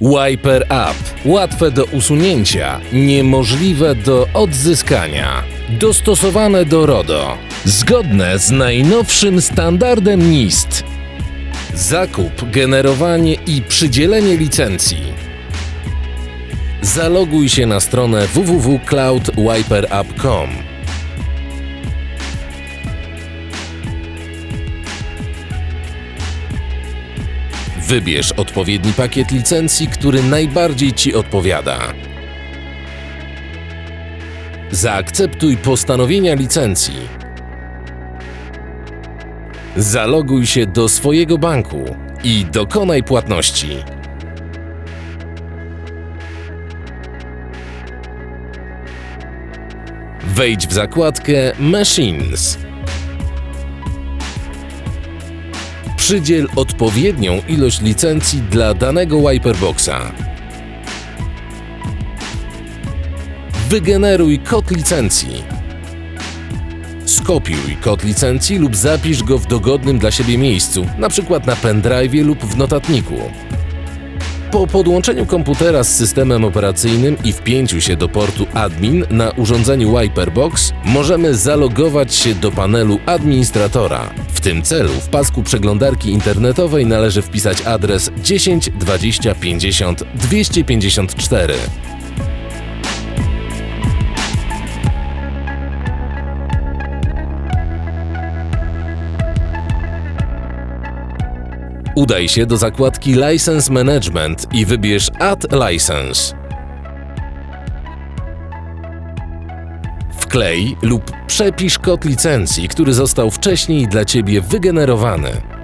Wiper App. Łatwe do usunięcia, niemożliwe do odzyskania. Dostosowane do RODO. Zgodne z najnowszym standardem NIST. Zakup, generowanie i przydzielenie licencji. Zaloguj się na stronę www.cloudwiperapp.com. Wybierz odpowiedni pakiet licencji, który najbardziej Ci odpowiada. Zaakceptuj postanowienia licencji. Zaloguj się do swojego banku i dokonaj płatności. Wejdź w zakładkę Machines. Przydziel odpowiednią ilość licencji dla danego Wiperboxa. Wygeneruj kod licencji. Skopiuj kod licencji lub zapisz go w dogodnym dla siebie miejscu, np. na pendrive lub w notatniku. Po podłączeniu komputera z systemem operacyjnym i wpięciu się do portu admin na urządzeniu Wiperbox, możemy zalogować się do panelu administratora. Tym celu w pasku przeglądarki internetowej należy wpisać adres 10 20 50 254. Udaj się do zakładki License Management i wybierz Add License. Wklej lub przepisz kod licencji, który został wcześniej dla Ciebie wygenerowany.